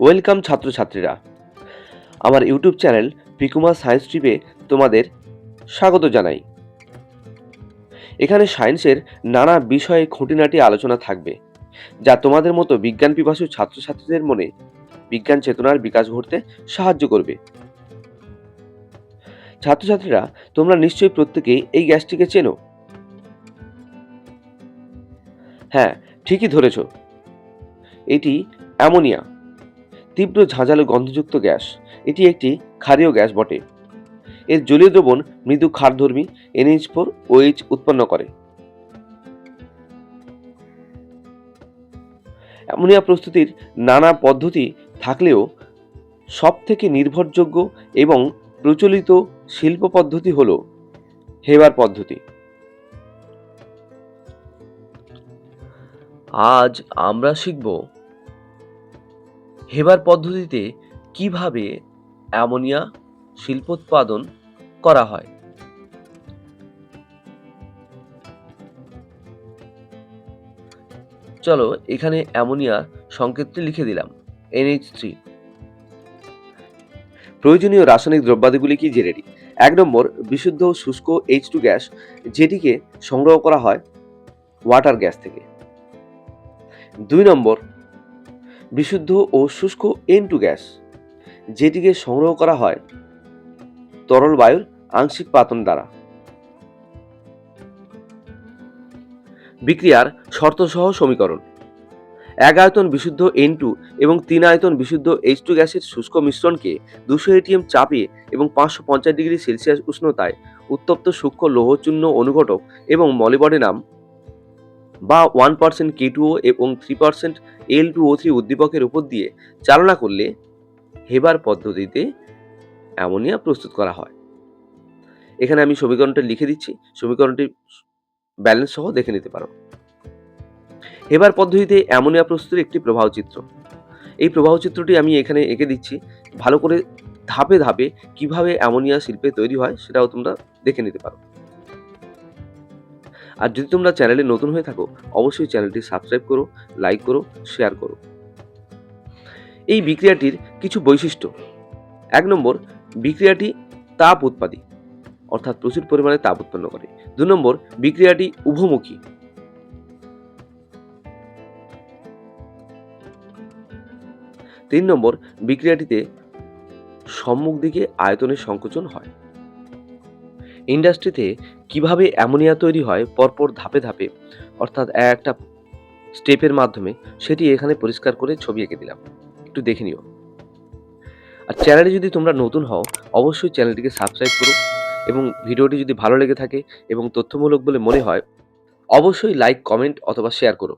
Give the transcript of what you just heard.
Welcome ছাত্রছাত্রীরা। আমার YouTube channel পিকুমা science ট্রিপে তোমাদের স্বাগত জানাই। এখানে সায়েন্সের নানা বিষয়ে খুঁটিনাটি আলোচনা থাকবে, যা তোমাদের মতো বিজ্ঞান পিপাসু ছাত্রছাত্রীদের মনে বিজ্ঞান চেতনার বিকাশ ঘটতে সাহায্য করবে। ছাত্রছাত্রীরা, তোমরা নিশ্চয়ই প্রত্যেকেই এই গ্যাসটিকে চেনো? হ্যাঁ ঠিকই ধরেছ। এটি অ্যামোনিয়া। তীব্র ঝাঁঝালো গন্ধযুক্ত গ্যাস। এটি একটি ক্ষারীয় গ্যাস বটে। এর জলীয় দ্রবণ মৃদু ক্ষারধর্মী, এনএইচ ফোর ওএইচ উৎপন্ন করে। অ্যামোনিয়া প্রস্তুতির নানা পদ্ধতি থাকলেও সব থেকে নির্ভরযোগ্য এবং প্রচলিত শিল্প পদ্ধতি হল হেবার পদ্ধতি। আজ আমরা শিখব হেবার পদ্ধতিতে কীভাবে অ্যামোনিয়া শিল্পোৎপাদন করা হয়? চলো এখানে অ্যামোনিয়া সংকেতটি লিখে দিলাম এনএইচ থ্রি প্রয়োজনীয় রাসায়নিক দ্রব্যাদিগুলি কি জেনে এক নম্বর, বিশুদ্ধ শুষ্ক এইচ টু গ্যাস, যেটিকে সংগ্রহ করা হয় ওয়াটার গ্যাস থেকে। দুই নম্বর বিশুদ্ধ ও শুষ্ক এন টু গ্যাস, যেটিকে সংগ্রহ করা হয় তরল বায়ুর আংশিক পাতন দ্বারা। বিক্রিয়ার শর্তসহ সমীকরণ, এক আয়তন বিশুদ্ধ এন টু এবং তিন আয়তন বিশুদ্ধ এইচ টু গ্যাসের শুষ্ক মিশ্রণকে দুশো এটিএম চাপে এবং পাঁচশো পঞ্চাশ ডিগ্রি সেলসিয়াস উষ্ণতায় উত্তপ্ত সূক্ষ্ম লৌহচূর্ণ অনুঘটক এবং মলিবডেনাম বা one percent K two O এবং three percent L two O three উদ্দীপকের উপর দিয়ে চালনা করলে হেবার পদ্ধতিতে অ্যামোনিয়া প্রস্তুত করা হয়। এখানে আমি সমীকরণটা লিখে দিচ্ছি। সমীকরণটি ব্যালেন্স সহ দেখে নিতে পারো। হেবার পদ্ধতিতে অ্যামোনিয়া প্রস্তুতির একটি প্রবাহ চিত্র। এই প্রবাহ চিত্রটি আমি এখানে এঁকে দিচ্ছি। ভালো করে ধাপে ধাপে কীভাবে অ্যামোনিয়া শিল্পে তৈরি হয় সেটাও তোমরা দেখে নিতে পারো। আর যদি তোমরা চ্যানেলে নতুন হয়ে থাকো, অবশ্যই চ্যানেলটি সাবস্ক্রাইব করো, লাইক করো, শেয়ার করো। এই বিক্রিয়াটির কিছু বৈশিষ্ট্য। এক নম্বর, বিক্রিয়াটি তাপ উৎপাদী, অর্থাৎ প্রচুর পরিমাণে তাপ উৎপন্ন করে। দু নম্বর, বিক্রিয়াটি উভমুখী। তিন নম্বর, বিক্রিয়াটিতে সম্মুখ দিকে আয়তনের সংকোচন হয়। ইন্ডাস্ট্রিতে কীভাবে অ্যামোনিয়া তৈরি হয় পরপর ধাপে ধাপে, অর্থাৎ একটা স্টেপের মাধ্যমে সেটি এখানে পরিষ্কার করে ছবি এঁকে দিলাম। একটু দেখে নিও। আর চ্যানেলে যদি তোমরা নতুন হও, অবশ্যই চ্যানেলটিকে সাবস্ক্রাইব করো এবং ভিডিওটি যদি ভালো লেগে থাকে এবং তথ্যমূলক বলে মনে হয়, অবশ্যই লাইক, কমেন্ট অথবা শেয়ার করো।